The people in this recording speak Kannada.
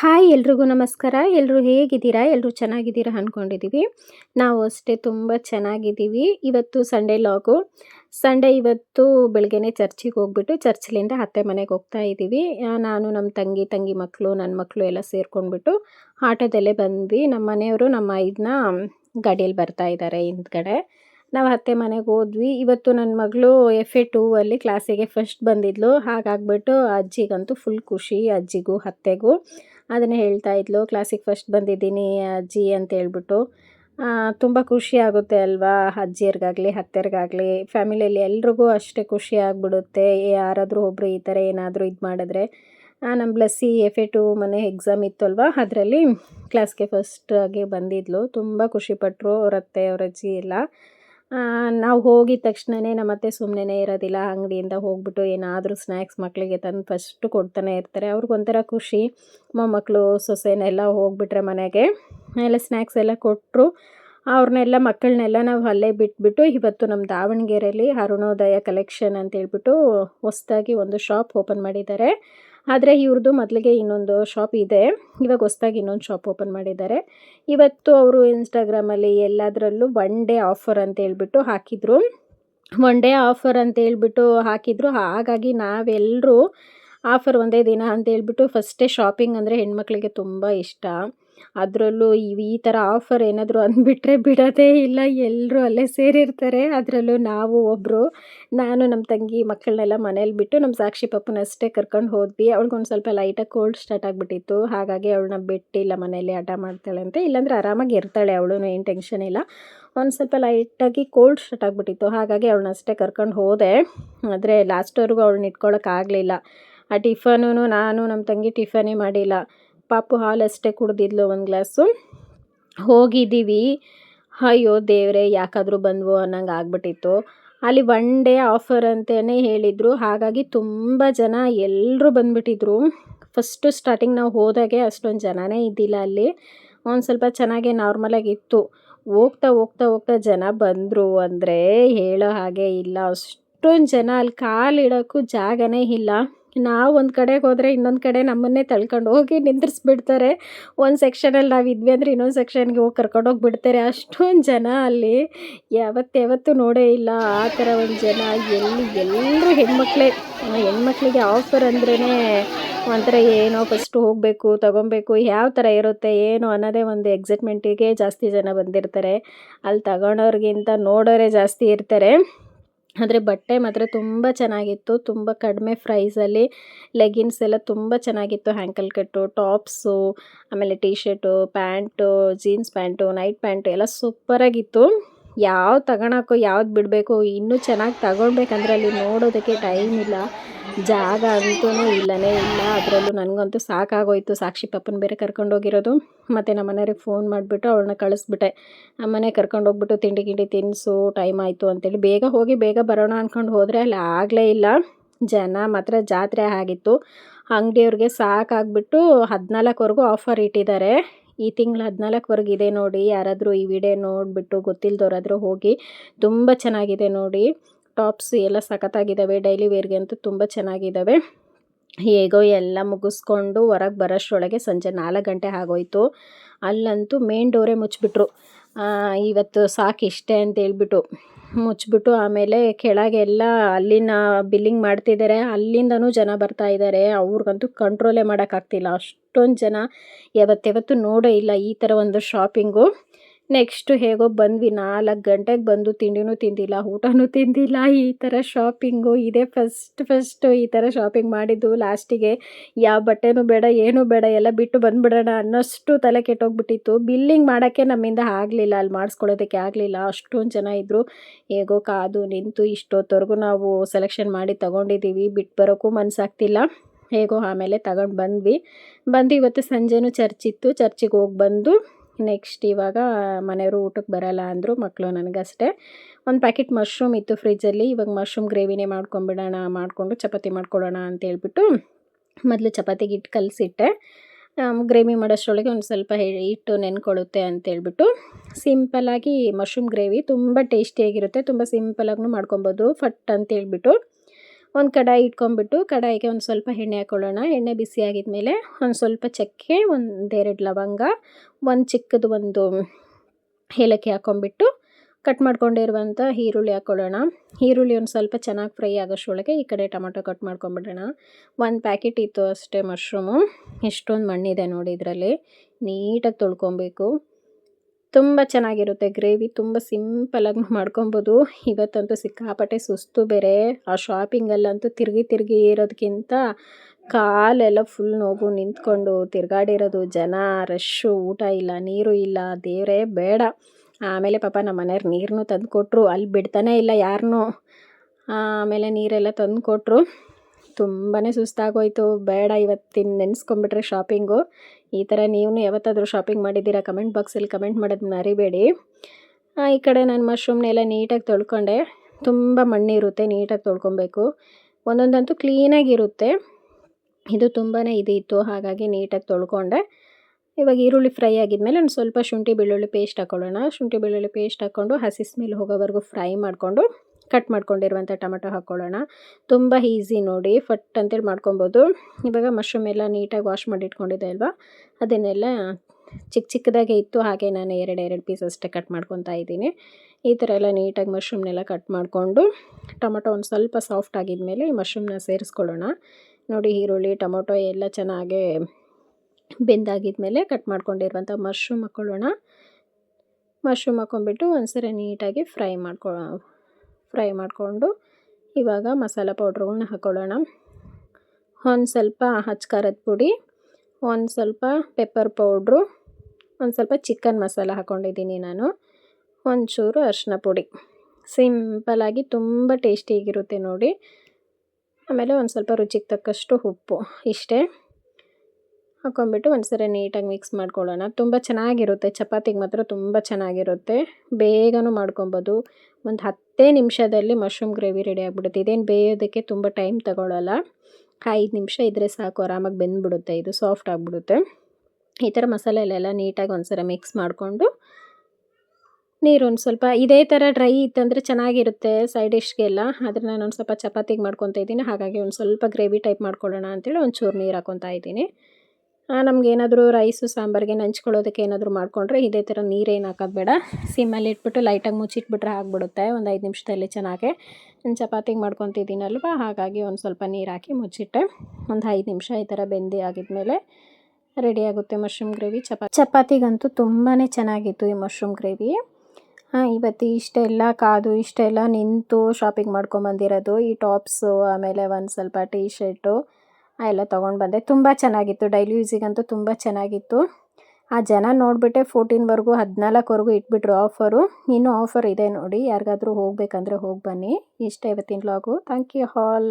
ಹಾಯ್ ಎಲ್ರಿಗೂ ನಮಸ್ಕಾರ. ಎಲ್ಲರೂ ಹೇಗಿದ್ದೀರಾ? ಎಲ್ಲರೂ ಚೆನ್ನಾಗಿದ್ದೀರಾ ಅಂದ್ಕೊಂಡಿದ್ದೀವಿ ನಾವು ಅಷ್ಟೇ ತುಂಬ ಚೆನ್ನಾಗಿದ್ದೀವಿ. ಇವತ್ತು ಸಂಡೇ ಲಾಗು ಸಂಡೇ ಇವತ್ತು ಬೆಳಗ್ಗೆನೇ ಚರ್ಚಿಗೆ ಹೋಗ್ಬಿಟ್ಟು ಚರ್ಚ್ಲಿಂದ ಅತ್ತೆ ಮನೆಗೆ ಹೋಗ್ತಾ ಇದ್ದೀವಿ. ನಾನು ನಮ್ಮ ತಂಗಿ ತಂಗಿ ಮಕ್ಕಳು ನನ್ನ ಮಕ್ಕಳು ಎಲ್ಲ ಸೇರ್ಕೊಂಡ್ಬಿಟ್ಟು ಆಟೋದಲ್ಲೇ ಬಂದ್ವಿ. ನಮ್ಮ ಮನೆಯವರು, ನಮ್ಮ ಇದನ್ನ ಗಾಡಿಯಲ್ಲಿ ಬರ್ತಾ ಇದ್ದಾರೆ ಹಿಂದ್ಗಡೆ. ನಾವು ಅತ್ತೆ ಮನೆಗೆ ಹೋದ್ವಿ. ಇವತ್ತು ನನ್ನ ಮಗಳು ಎಫ್ ಎ ಟೂ ಅಲ್ಲಿ ಕ್ಲಾಸಿಗೆ ಫಸ್ಟ್ ಬಂದಿದ್ಲು. ಹಾಗಾಗ್ಬಿಟ್ಟು ಅಜ್ಜಿಗಂತೂ ಫುಲ್ ಖುಷಿ, ಅಜ್ಜಿಗೂ, ಅತ್ತೆಗೂ. ಅದನ್ನೇ ಹೇಳ್ತಾ ಇದ್ಲು. ಕ್ಲಾಸಿಗೆ ಫಸ್ಟ್ ಬಂದಿದ್ದೀನಿ ಅಜ್ಜಿ ಅಂತ ಹೇಳ್ಬಿಟ್ಟು. ತುಂಬ ಖುಷಿ ಆಗುತ್ತೆ ಅಲ್ವಾ? ಅಜ್ಜಿಯರ್ಗಾಗಲಿ, ಅತ್ತೆಯರ್ಗಾಗಲಿ, ಫ್ಯಾಮಿಲಿಯಲ್ಲಿ ಎಲ್ರಿಗೂ ಅಷ್ಟೇ ಖುಷಿ ಆಗಿಬಿಡುತ್ತೆ. ಯಾರಾದರೂ ಒಬ್ಬರು ಈ ಥರ ಏನಾದರೂ ಇದು ಮಾಡಿದ್ರೆ ನಮ್ಮ ಬ್ಲಸ್ಸಿ ಎಫ್ ಎ ಟು ಮನೆ ಎಕ್ಸಾಮ್ ಇತ್ತು ಅಲ್ವಾ? ಅದರಲ್ಲಿ ಕ್ಲಾಸ್ಗೆ ಫಸ್ಟ್ ಆಗಿ ಬಂದಿದ್ಲು. ತುಂಬ ಖುಷಿಪಟ್ಟರು ಅವ್ರ ಅತ್ತೆ, ಅವ್ರ ಅಜ್ಜಿ ಎಲ್ಲ. ನಾವು ಹೋಗಿದ ತಕ್ಷಣವೇ ನಮ್ಮ ಅತ್ತೆ ಸುಮ್ಮನೆ ಇರೋದಿಲ್ಲ. ಅಂಗಡಿಯಿಂದ ಹೋಗ್ಬಿಟ್ಟು ಏನಾದರೂ ಸ್ನ್ಯಾಕ್ಸ್ ಮಕ್ಕಳಿಗೆ ತಂದು ಫಸ್ಟು ಕೊಡ್ತಾನೆ ಇರ್ತಾರೆ. ಅವ್ರಿಗೊಂಥರ ಖುಷಿ. ಮೊಮ್ಮಕ್ಕಳು ಸೊಸೆನೆಲ್ಲ ಹೋಗ್ಬಿಟ್ರೆ ಮನೆಗೆ. ಎಲ್ಲ ಸ್ನ್ಯಾಕ್ಸ್ ಎಲ್ಲ ಕೊಟ್ಟರು ಅವ್ರನ್ನೆಲ್ಲ ಮಕ್ಕಳನ್ನೆಲ್ಲ ನಾವು ಅಲ್ಲೇ ಬಿಟ್ಬಿಟ್ಟು ಇವತ್ತು ನಮ್ಮ ದಾವಣಗೆರೆಯಲ್ಲಿ ಅರುಣೋದಯ ಕಲೆಕ್ಷನ್ ಅಂತ ಹೇಳ್ಬಿಟ್ಟು ಹೊಸ್ದಾಗಿ ಒಂದು ಶಾಪ್ ಓಪನ್ ಮಾಡಿದ್ದಾರೆ. ಆದರೆ ಇವ್ರದ್ದು ಮೊದಲಿಗೆ ಇನ್ನೊಂದು ಶಾಪ್ ಇದೆ. ಇವಾಗ ಹೊಸ್ದಾಗಿ ಇನ್ನೊಂದು ಶಾಪ್ ಓಪನ್ ಮಾಡಿದ್ದಾರೆ. ಇವತ್ತು ಅವರು ಇನ್ಸ್ಟಾಗ್ರಾಮಲ್ಲಿ ಎಲ್ಲದರಲ್ಲೂ ಒನ್ ಡೇ ಆಫರ್ ಅಂತ ಹೇಳ್ಬಿಟ್ಟು ಹಾಕಿದರು. ಒನ್ ಡೇ ಆಫರ್ ಅಂತ ಹೇಳ್ಬಿಟ್ಟು ಹಾಕಿದ್ರು. ಹಾಗಾಗಿ ನಾವೆಲ್ಲರೂ ಆಫರ್ ಒಂದೇ ದಿನ ಅಂತ ಹೇಳ್ಬಿಟ್ಟು ಫಸ್ಟೇ ಶಾಪಿಂಗ್ ಅಂದರೆ ಹೆಣ್ಮಕ್ಳಿಗೆ ತುಂಬ ಇಷ್ಟ. ಅದರಲ್ಲೂ ಈ ಈ ಥರ ಆಫರ್ ಏನಾದರೂ ಅಂದ್ಬಿಟ್ರೆ ಬಿಡೋದೇ ಇಲ್ಲ. ಎಲ್ಲರೂ ಅಲ್ಲೇ ಸೇರಿರ್ತಾರೆ. ಅದರಲ್ಲೂ ನಾವು ಒಬ್ಬರು ನಾನು ನಮ್ಮ ತಂಗಿ ಮಕ್ಕಳನ್ನೆಲ್ಲ ಮನೇಲಿ ಬಿಟ್ಟು ನಮ್ಮ ಸಾಕ್ಷಿ ಪಪ್ಪನ ಅಷ್ಟೇ ಕರ್ಕೊಂಡು ಹೋದ್ವಿ. ಅವಳಿಗೊಂದು ಸ್ವಲ್ಪ ಲೈಟಾಗಿ ಕೋಲ್ಡ್ ಸ್ಟಾರ್ಟ್ ಆಗಿಬಿಟ್ಟಿತ್ತು. ಹಾಗಾಗಿ ಅವಳನ್ನ ಬಿಟ್ಟಿಲ್ಲ ಮನೇಲಿ ಹಠ ಮಾಡ್ತಾಳೆ ಅಂತ. ಇಲ್ಲಾಂದರೆ ಆರಾಮಾಗಿ ಇರ್ತಾಳೆ. ಅವಳು ಏನು ಟೆನ್ಷನ್ ಇಲ್ಲ. ಒಂದು ಸ್ವಲ್ಪ ಲೈಟಾಗಿ ಕೋಲ್ಡ್ ಸ್ಟಾರ್ಟ್ ಆಗಿಬಿಟ್ಟಿತ್ತು. ಹಾಗಾಗಿ ಅವಳನ್ನ ಅಷ್ಟೇ ಕರ್ಕೊಂಡು ಹೋದೆ. ಆದರೆ ಲಾಸ್ಟ್ವರೆಗೂ ಅವಳನ್ನ ಇಟ್ಕೊಳ್ಳೋಕ್ಕಾಗಲಿಲ್ಲ ಆ ಟಿಫನೂ ನಾನು ನಮ್ಮ ತಂಗಿ ಟಿಫನೇ ಮಾಡಿಲ್ಲ. ಪಾಪು ಹಾಲು ಅಷ್ಟೇ ಕುಡ್ದಿದ್ಲು ಒಂದು ಗ್ಲಾಸು. ಹೋಗಿದ್ದೀವಿ. ಅಯ್ಯೋ ದೇವರೇ, ಯಾಕಾದರೂ ಬಂದ್ವು ಅನ್ನಂಗೆ ಆಗ್ಬಿಟ್ಟಿತ್ತು. ಅಲ್ಲಿ ಒನ್ ಡೇ ಆಫರ್ ಅಂತಲೇ ಹೇಳಿದರು. ಹಾಗಾಗಿ ತುಂಬ ಜನ ಎಲ್ಲರೂ ಬಂದುಬಿಟ್ಟಿದ್ರು. ಫಸ್ಟು ಸ್ಟಾರ್ಟಿಂಗ್ ನಾವು ಹೋದಾಗೆ ಅಷ್ಟೊಂದು ಜನನೇ ಇದ್ದಿಲ್ಲ ಅಲ್ಲಿ. ಒಂದು ಸ್ವಲ್ಪ ಚೆನ್ನಾಗೆ ನಾರ್ಮಲಾಗಿತ್ತು ಹೋಗ್ತಾ ಹೋಗ್ತಾ ಹೋಗ್ತಾ ಜನ ಬಂದರು ಅಂದರೆ ಹೇಳೋ ಹಾಗೆ ಇಲ್ಲ. ಅಷ್ಟೊಂದು ಜನ ಅಲ್ಲಿ ಕಾಲಿಡೋಕ್ಕೂ ಜಾಗನೇ ಇಲ್ಲ. ನಾವು ಒಂದು ಕಡೆಗೆ ಹೋದರೆ ಇನ್ನೊಂದು ಕಡೆ ನಮ್ಮನ್ನೇ ತಳ್ಕೊಂಡು ಹೋಗಿ ನಿಂದ್ರಿಸ್ಬಿಡ್ತಾರೆ. ಒಂದು ಸೆಕ್ಷನಲ್ಲಿ ನಾವು ಇದ್ವಿ ಅಂದರೆ ಇನ್ನೊಂದು ಸೆಕ್ಷನ್ಗೆ ಹೋಗಿ ಕರ್ಕೊಂಡೋಗಿ ಬಿಡ್ತಾರೆ. ಅಷ್ಟೊಂದು ಜನ ಅಲ್ಲಿ. ಯಾವತ್ತು ಯಾವತ್ತೂ ನೋಡೇ ಇಲ್ಲ ಆ ಥರ ಒಂದು ಜನ. ಎಲ್ಲಿ ಎಲ್ಲರೂ ಹೆಣ್ಮಕ್ಳೇ. ಹೆಣ್ಮಕ್ಳಿಗೆ ಆಫರ್ ಅಂದ್ರೇ ಒಂಥರ ಏನೋ ಫಸ್ಟು ಹೋಗಬೇಕು, ತೊಗೊಬೇಕು, ಯಾವ ಥರ ಇರುತ್ತೆ, ಏನು ಅನ್ನೋದೇ ಒಂದು ಎಕ್ಸೈಟ್ಮೆಂಟಿಗೆ ಜಾಸ್ತಿ ಜನ ಬಂದಿರ್ತಾರೆ. ಅಲ್ಲಿ ತಗೊಳೋರಿಗಿಂತ ನೋಡೋರೇ ಜಾಸ್ತಿ ಇರ್ತಾರೆ. ಆದರೆ ಬಟ್ಟೆ ಮಾತ್ರ ತುಂಬ ಚೆನ್ನಾಗಿತ್ತು. ತುಂಬ ಕಡಿಮೆ ಪ್ರೈಸಲ್ಲಿ ಲೆಗಿನ್ಸ್ ಎಲ್ಲ ತುಂಬ ಚೆನ್ನಾಗಿತ್ತು. ಹ್ಯಾಂಕಲ್ ಕಟ್ಟು ಟಾಪ್ಸು ಆಮೇಲೆ T shirt pant jeans pant night pant ಎಲ್ಲ ಸೂಪರಾಗಿತ್ತು ಯಾವ್ದು ತಗೊಳಕ್ಕೋ, ಯಾವ್ದು ಬಿಡಬೇಕು, ಇನ್ನೂ ಚೆನ್ನಾಗಿ ತಗೊಳ್ಬೇಕಂದ್ರೆ ಅಲ್ಲಿ ನೋಡೋದಕ್ಕೆ ಟೈಮ್ ಇಲ್ಲ. ಜಾಗ ಅಂತೂ ಇಲ್ಲನೇ ಇಲ್ಲ. ಅದರಲ್ಲೂ ನನಗಂತೂ ಸಾಕಾಗೋಯ್ತು. ಸಾಕ್ಷಿ ಪಪ್ಪನ ಬೇರೆ ಕರ್ಕೊಂಡೋಗಿರೋದು ಮತ್ತು ನಮ್ಮ ಮನೆಯವ್ರಿಗೆ ಫೋನ್ ಮಾಡಿಬಿಟ್ಟು ಅವಳನ್ನ ಕಳಿಸ್ಬಿಟ್ಟೆ. ಅಮ್ಮನೆ ಕರ್ಕೊಂಡು ಹೋಗ್ಬಿಟ್ಟು ತಿಂಡಿ ಗಿಂಡಿ ತಿನ್ನಿಸು ಟೈಮ್ ಆಯಿತು ಅಂತೇಳಿ ಬೇಗ ಹೋಗಿ ಬೇಗ ಬರೋಣ ಅಂದ್ಕೊಂಡು ಹೋದರೆ ಅಲ್ಲಿ ಆಗಲೇ ಇಲ್ಲ. ಜನ ಮಾತ್ರ ಜಾತ್ರೆ ಆಗಿತ್ತು. ಅಂಗಡಿಯವ್ರಿಗೆ ಸಾಕಾಗ್ಬಿಟ್ಟು ಹದಿನಾಲ್ಕುವರೆಗೂ ಆಫರ್ ಇಟ್ಟಿದ್ದಾರೆ. ಈ ತಿಂಗಳು ಹದಿನಾಲ್ಕುವರೆಗೆ ಇದೆ ನೋಡಿ. ಯಾರಾದರೂ ಈ ವಿಡಿಯೋ ನೋಡಿಬಿಟ್ಟು ಗೊತ್ತಿಲ್ಲದವರಾದರೂ ಹೋಗಿ ತುಂಬ ಚೆನ್ನಾಗಿದೆ ನೋಡಿ. ಟಾಪ್ಸ್ ಎಲ್ಲ ಸಖತ್ತಾಗಿದ್ದಾವೆ ಡೈಲಿ ವೇರ್ಗೆ ಅಂತೂ ತುಂಬ ಚೆನ್ನಾಗಿದ್ದಾವೆ ಹೇಗೋ ಎಲ್ಲ ಮುಗಿಸ್ಕೊಂಡು ಹೊರಗೆ ಬರೋಷ್ಟರೊಳಗೆ ಸಂಜೆ ನಾಲ್ಕು ಗಂಟೆ ಆಗೋಯ್ತು. ಅಲ್ಲಂತೂ ಮೇನ್ ಡೋರೇ ಮುಚ್ಚಿಬಿಟ್ರು ಇವತ್ತು ಸಾಕು ಇಷ್ಟೇ ಅಂತ ಹೇಳ್ಬಿಟ್ಟು. ಮುಚ್ಚಿಬಿಟ್ಟು ಆಮೇಲೆ ಕೆಳಗೆಲ್ಲ ಅಲ್ಲಿನ ಬಿಲ್ಲಿಂಗ್ ಮಾಡ್ತಿದ್ದಾರೆ ಅಲ್ಲಿಂದನೂ ಜನ ಬರ್ತಾ ಇದ್ದಾರೆ ಅವ್ರಿಗಂತೂ ಕಂಟ್ರೋಲೇ ಮಾಡೋಕ್ಕಾಗ್ತಿಲ್ಲ. ಅಷ್ಟೊಂದು ಜನ ಯಾವತ್ತಾವತ್ತು ನೋಡೇ ಇಲ್ಲ ಈ ಥರ ಒಂದು ಶಾಪಿಂಗು ನೆಕ್ಸ್ಟು ಹೇಗೋ ಬಂದ್ವಿ, ನಾಲ್ಕು ಗಂಟೆಗೆ ಬಂದು ತಿಂಡಿನೂ ತಿಂದಿಲ್ಲ, ಊಟನೂ ತಿಂದಿಲ್ಲ. ಈ ಥರ ಶಾಪಿಂಗು ಇದೇ ಫಸ್ಟ್ ಫಸ್ಟು ಈ ಥರ ಶಾಪಿಂಗ್ ಮಾಡಿದ್ದು. ಲಾಸ್ಟಿಗೆ ಯಾವ ಬಟ್ಟೆನೂ ಬೇಡ, ಏನೂ ಬೇಡ, ಎಲ್ಲ ಬಿಟ್ಟು ಬಂದುಬಿಡೋಣ ಅನ್ನೋಷ್ಟು ತಲೆ ಕೆಟ್ಟೋಗ್ಬಿಟ್ಟಿತ್ತು. ಬಿಲ್ಲಿಂಗ್ ಮಾಡೋಕ್ಕೆ ನಮ್ಮಿಂದ ಆಗಲಿಲ್ಲ, ಅಲ್ಲಿ ಮಾಡಿಸ್ಕೊಳ್ಳೋದಕ್ಕೆ ಆಗಲಿಲ್ಲ. ಅಷ್ಟೊಂದು ಜನ ಇದ್ದರು ಹೇಗೋ ಕಾದು ನಿಂತು ಇಷ್ಟೊತ್ತವರೆಗೂ ನಾವು ಸೆಲೆಕ್ಷನ್ ಮಾಡಿ ತೊಗೊಂಡಿದ್ದೀವಿ ಬಿಟ್ಟು ಬರೋಕ್ಕೂ ಮನಸ್ಸಾಗ್ತಿಲ್ಲ ಹೇಗೋ ಆಮೇಲೆ ತಗೊಂಡು ಬಂದ್ವಿ. ಬಂದು ಇವತ್ತು ಸಂಜೆನೂ ಚರ್ಚ್ ಇತ್ತು. ಚರ್ಚಿಗೆ ಹೋಗಿ ಬಂದು ನೆಕ್ಸ್ಟ್ ಇವಾಗ ಮನೆಯವರು ಊಟಕ್ಕೆ ಬರಲ್ಲ ಅಂದರು ಮಕ್ಕಳು ನನಗಷ್ಟೇ. ಒಂದು ಪ್ಯಾಕೆಟ್ ಮಶ್ರೂಮ್ ಇತ್ತು ಫ್ರಿಜ್ಜಲ್ಲಿ ಇವಾಗ ಮಶ್ರೂಮ್ ಗ್ರೇವಿನೇ ಮಾಡ್ಕೊಂಬಿಡೋಣ, ಮಾಡಿಕೊಂಡು ಚಪಾತಿ ಮಾಡ್ಕೊಳ್ಳೋಣ ಅಂತ ಹೇಳ್ಬಿಟ್ಟು ಮೊದಲು ಚಪಾತಿಗೆ ಹಿಟ್ಟು ಕಲಸಿಟ್ಟೆ. ಗ್ರೇವಿ ಮಾಡೋಷ್ಟರೊಳಗೆ ಒಂದು ಸ್ವಲ್ಪ ಹಿಟ್ಟು ನೆನ್ಕೊಳ್ಳುತ್ತೆ ಅಂತೇಳ್ಬಿಟ್ಟು ಸಿಂಪಲ್ಲಾಗಿ ಮಶ್ರೂಮ್ ಗ್ರೇವಿ ತುಂಬ ಟೇಸ್ಟಿಯಾಗಿರುತ್ತೆ ತುಂಬ ಸಿಂಪಲ್ಲಾಗೂ ಮಾಡ್ಕೊಬೋದು, ಫಟ್ ಅಂತೇಳ್ಬಿಟ್ಟು ಒಂದು ಕಡಾಯಿ ಇಟ್ಕೊಂಡ್ಬಿಟ್ಟು ಕಡಾಯಿಗೆ ಒಂದು ಸ್ವಲ್ಪ ಎಣ್ಣೆ ಹಾಕ್ಕೊಳ್ಳೋಣ ಎಣ್ಣೆ ಬಿಸಿ ಆಗಿದ್ಮೇಲೆ ಒಂದು ಸ್ವಲ್ಪ ಚಕ್ಕೆ, ಒಂದೆರಡು ಲವಂಗ, ಒಂದು ಚಿಕ್ಕದು ಒಂದು ಏಲಕ್ಕಿ ಹಾಕ್ಕೊಂಬಿಟ್ಟು ಕಟ್ ಮಾಡ್ಕೊಂಡಿರುವಂಥ ಈರುಳ್ಳಿ ಹಾಕ್ಕೊಳ್ಳೋಣ ಈರುಳ್ಳಿ ಒಂದು ಸ್ವಲ್ಪ ಚೆನ್ನಾಗಿ ಫ್ರೈ ಆಗೋಷ್ಟೊಳಗೆ ಈ ಕಡೆ ಟೊಮೊಟೊ ಕಟ್ ಮಾಡ್ಕೊಂಬಿಡೋಣ ಒಂದು ಪ್ಯಾಕೆಟ್ ಇತ್ತು ಅಷ್ಟೇ ಮಶ್ರೂಮು. ಎಷ್ಟೊಂದು ಮಣ್ಣಿದೆ ನೋಡಿ ಇದರಲ್ಲಿ. ನೀಟಾಗಿ ತೊಳ್ಕೊಬೇಕು. ತುಂಬ ಚೆನ್ನಾಗಿರುತ್ತೆ ಗ್ರೇವಿ, ತುಂಬ ಸಿಂಪಲಾಗಿ ಮಾಡ್ಕೊಬೋದು. ಇವತ್ತಂತೂ ಸಿಕ್ಕಾಪಟ್ಟೆ ಸುಸ್ತು ಬೇರೆ. ಆ ಶಾಪಿಂಗಲ್ಲಂತೂ ತಿರುಗಿ ತಿರುಗಿ ಇರೋದಕ್ಕಿಂತ ಕಾಲೆಲ್ಲ ಫುಲ್ ನೋವು ನಿಂತ್ಕೊಂಡು ತಿರುಗಾಡಿರೋದು ಜನ ರಶ್ಶು ಊಟ ಇಲ್ಲ, ನೀರು ಇಲ್ಲ, ದೇವರೇ ಬೇಡ. ಆಮೇಲೆ ಪಾಪ ನಮ್ಮ ಮನೆಯವ್ರು ನೀರನ್ನು ತಂದು ಕೊಟ್ಟರು ಅಲ್ಲಿ ಬಿಡ್ತಾನೇ ಇಲ್ಲ ಯಾರನ್ನೂ ಆಮೇಲೆ ನೀರೆಲ್ಲ ತಂದು ಕೊಟ್ಟರು ತುಂಬಾ ಸುಸ್ತಾಗೋಯ್ತು. ಬೇಡ ಇವತ್ತಿನ ನೆನೆಸ್ಕೊಂಬಿಟ್ರೆ ಶಾಪಿಂಗು ಈ ಥರ ನೀವು ಯಾವತ್ತಾದರೂ ಶಾಪಿಂಗ್ ಮಾಡಿದ್ದೀರಾ ಕಮೆಂಟ್ ಬಾಕ್ಸಲ್ಲಿ ಕಮೆಂಟ್ ಮಾಡೋದನ್ನ ಮರಿಬೇಡಿ. ಈ ಕಡೆ ನಾನು ಮಶ್ರೂಮ್ನೆಲ್ಲ ನೀಟಾಗಿ ತೊಳ್ಕೊಂಡೆ. ತುಂಬ ಮಣ್ಣಿರುತ್ತೆ, ನೀಟಾಗಿ ತೊಳ್ಕೊಬೇಕು. ಒಂದೊಂದಂತೂ ಕ್ಲೀನಾಗಿರುತ್ತೆ ಇದು ತುಂಬಾ ಇದಿತ್ತು, ಹಾಗಾಗಿ ನೀಟಾಗಿ ತೊಳ್ಕೊಂಡೆ. ಇವಾಗ ಈರುಳ್ಳಿ ಫ್ರೈ ಆಗಿದ್ಮೇಲೆ ಒಂದು ಸ್ವಲ್ಪ ಶುಂಠಿ ಬೆಳ್ಳುಳ್ಳಿ ಪೇಸ್ಟ್ ಹಾಕ್ಕೊಳ್ಳೋಣ ಶುಂಠಿ ಬೆಳ್ಳುಳ್ಳಿ ಪೇಸ್ಟ್ ಹಾಕ್ಕೊಂಡು ಹಸಿ ಹೋಗೋವರೆಗೂ ಫ್ರೈ ಮಾಡಿಕೊಂಡು ಕಟ್ ಮಾಡ್ಕೊಂಡಿರುವಂಥ ಟೊಮೆಟೊ ಹಾಕ್ಕೊಳ್ಳೋಣ. ತುಂಬ ಈಸಿ ನೋಡಿ, ಫಟ್ ಅಂತೇಳಿ ಮಾಡ್ಕೊಬೋದು. ಇವಾಗ ಮಶ್ರೂಮ್ ಎಲ್ಲ ನೀಟಾಗಿ ವಾಶ್ ಮಾಡಿ ಇಟ್ಕೊಂಡಿದ್ದೆ ಅಲ್ವಾ? ಅದನ್ನೆಲ್ಲ ಚಿಕ್ಕ ಚಿಕ್ಕದಾಗೆ ಇತ್ತು, ಹಾಗೆ ನಾನು ಎರಡು ಎರಡು ಪೀಸ್ ಅಷ್ಟೇ ಕಟ್ ಮಾಡ್ಕೊತಾ ಇದ್ದೀನಿ. ಈ ಥರ ಎಲ್ಲ ನೀಟಾಗಿ ಮಶ್ರೂಮ್ನೆಲ್ಲ ಕಟ್ ಮಾಡಿಕೊಂಡು, ಟೊಮೊಟೊ ಒಂದು ಸ್ವಲ್ಪ ಸಾಫ್ಟ್ ಆಗಿದ್ಮೇಲೆ ಈ ಮಶ್ರೂಮ್ನ ಸೇರಿಸ್ಕೊಳ್ಳೋಣ. ನೋಡಿ, ಈರುಳ್ಳಿ, ಟೊಮೊಟೊ ಎಲ್ಲ ಚೆನ್ನಾಗಿ ಬೆಂದಾಗಿದ್ಮೇಲೆ ಕಟ್ ಮಾಡ್ಕೊಂಡಿರುವಂಥ ಮಶ್ರೂಮ್ ಹಾಕ್ಕೊಳ್ಳೋಣ. ಮಶ್ರೂಮ್ ಹಾಕ್ಕೊಂಡ್ಬಿಟ್ಟು ಒಂದ್ಸರಿ ನೀಟಾಗಿ ಫ್ರೈ ಮಾಡ್ಕೊ ಫ್ರೈ ಮಾಡಿಕೊಂಡು ಇವಾಗ ಮಸಾಲೆ ಪೌಡ್ರುಗಳ್ನ ಹಾಕ್ಕೊಳ್ಳೋಣ ಒಂದು ಸ್ವಲ್ಪ ಹಚ್ಕಾರದ ಪುಡಿ, ಒಂದು ಸ್ವಲ್ಪ ಪೆಪ್ಪರ್ ಪೌಡ್ರು ಒಂದು ಸ್ವಲ್ಪ ಚಿಕನ್ ಮಸಾಲ ಹಾಕ್ಕೊಂಡಿದ್ದೀನಿ ನಾನು. ಒಂಚೂರು ಅರಿಶಿನ ಪುಡಿ. ಸಿಂಪಲಾಗಿ ತುಂಬ ಟೇಸ್ಟಿಯಾಗಿರುತ್ತೆ ನೋಡಿ. ಆಮೇಲೆ ಒಂದು ಸ್ವಲ್ಪ ರುಚಿಗೆ ತಕ್ಕಷ್ಟು ಉಪ್ಪು ಇಷ್ಟೇ. ಹಾಕ್ಕೊಂಬಿಟ್ಟು ಒಂದ್ಸರಿ ನೀಟಾಗಿ ಮಿಕ್ಸ್ ಮಾಡ್ಕೊಳ್ಳೋಣ. ತುಂಬ ಚೆನ್ನಾಗಿರುತ್ತೆ. ಚಪಾತಿಗೆ ಮಾತ್ರ ತುಂಬ ಚೆನ್ನಾಗಿರುತ್ತೆ. ಬೇಗನೂ ಮಾಡ್ಕೊಬೋದು. ಒಂದು ಹತ್ತೇ ನಿಮಿಷದಲ್ಲಿ ಮಶ್ರೂಮ್ ಗ್ರೇವಿ ರೆಡಿ ಆಗಿಬಿಡುತ್ತೆ. ಇದೇನು ಬೇಯೋದಕ್ಕೆ ತುಂಬ ಟೈಮ್ ತಗೊಳ್ಳಲ್ಲ ಐದು ನಿಮಿಷ ಇದ್ದರೆ ಸಾಕು. ಆರಾಮಾಗಿ ಬೆಂದ್ಬಿಡುತ್ತೆ ಇದು. ಸಾಫ್ಟ್ ಆಗಿಬಿಡುತ್ತೆ. ಈ ಥರ ಮಸಾಲೆಲೆಲ್ಲ ನೀಟಾಗಿ ಒಂದ್ಸಲ ಮಿಕ್ಸ್ ಮಾಡಿಕೊಂಡು ನೀರು ಒಂದು ಸ್ವಲ್ಪ ಇದೇ ಥರ ಡ್ರೈ ಇತ್ತಂದರೆ ಚೆನ್ನಾಗಿರುತ್ತೆ ಸೈಡ್ ಡಿಶ್ಗೆಲ್ಲ ಆದರೆ ನಾನು ಒಂದು ಸ್ವಲ್ಪ ಚಪಾತಿಗೆ ಮಾಡ್ಕೊತಾ ಇದ್ದೀನಿ. ಹಾಗಾಗಿ ಒಂದು ಸ್ವಲ್ಪ ಗ್ರೇವಿ ಟೈಪ್ ಮಾಡ್ಕೊಳ್ಳೋಣ ಅಂತೇಳಿ ಒಂಚೂರು ನೀರು ಹಾಕ್ಕೊತಾ ಇದ್ದೀನಿ. ನಮಗೇನಾದರೂ ರೈಸು ಸಾಂಬಾರಿಗೆ ನಂಚ್ಕೊಳ್ಳೋದಕ್ಕೆ ಏನಾದರೂ ಮಾಡಿಕೊಂಡ್ರೆ ಇದೇ ಥರ ನೀರೇನು ಹಾಕೋದು ಬೇಡ. ಸಿಮ್ಮಲ್ಲಿ ಇಟ್ಬಿಟ್ಟು ಲೈಟಾಗಿ ಮುಚ್ಚಿಟ್ಬಿಟ್ರೆ ಆಗಿಬಿಡುತ್ತೆ. ಒಂದು ಐದು ನಿಮಿಷದಲ್ಲಿ ಚೆನ್ನಾಗೆ ನಾನು ಚಪಾತಿಗೆ ಮಾಡ್ಕೊತಿದ್ದೀನಲ್ವ ಹಾಗಾಗಿ ಒಂದು ಸ್ವಲ್ಪ ನೀರು ಹಾಕಿ ಮುಚ್ಚಿಟ್ಟೆ. ಒಂದು ಐದು ನಿಮಿಷ ಈ ಥರ ಬೆಂದಿ ಆಗಿದ್ಮೇಲೆ ರೆಡಿ ಆಗುತ್ತೆ ಮಶ್ರೂಮ್ ಗ್ರೇವಿ ಚಪಾತಿ ಚಪಾತಿಗಂತೂ ತುಂಬಾ ಚೆನ್ನಾಗಿತ್ತು ಈ ಮಶ್ರೂಮ್ ಗ್ರೇವಿ ಹಾಂ, ಇವತ್ತು ಇಷ್ಟೆಲ್ಲ ಕಾದು, ಇಷ್ಟೆಲ್ಲ ನಿಂತು ಶಾಪಿಂಗ್ ಮಾಡ್ಕೊಂಬಂದಿರೋದು. ಈ ಟಾಪ್ಸು ಆಮೇಲೆ ಒಂದು ಸ್ವಲ್ಪ ಟೀ ಶರ್ಟು ಎಲ್ಲ ತೊಗೊಂಡು ಬಂದೆ. ತುಂಬ ಚೆನ್ನಾಗಿತ್ತು. ಡೈಲಿ ಯೂಸಿಗಂತೂ ತುಂಬ ಚೆನ್ನಾಗಿತ್ತು. ಆ ಜನ ನೋಡಿಬಿಟ್ಟೆ ಫೋರ್ಟೀನ್ವರೆಗೂ ಹದಿನಾಲ್ಕವರೆಗೂ ಇಟ್ಬಿಟ್ರು ಆಫರು ಇನ್ನೂ ಆಫರ್ ಇದೆ ನೋಡಿ. ಯಾರಿಗಾದರೂ ಹೋಗಬೇಕಂದ್ರೆ ಹೋಗಿ ಬನ್ನಿ. ಇಷ್ಟ ಇವತ್ತಿನ ಲಾಗು ಥ್ಯಾಂಕ್ ಯು ಹಾಲ್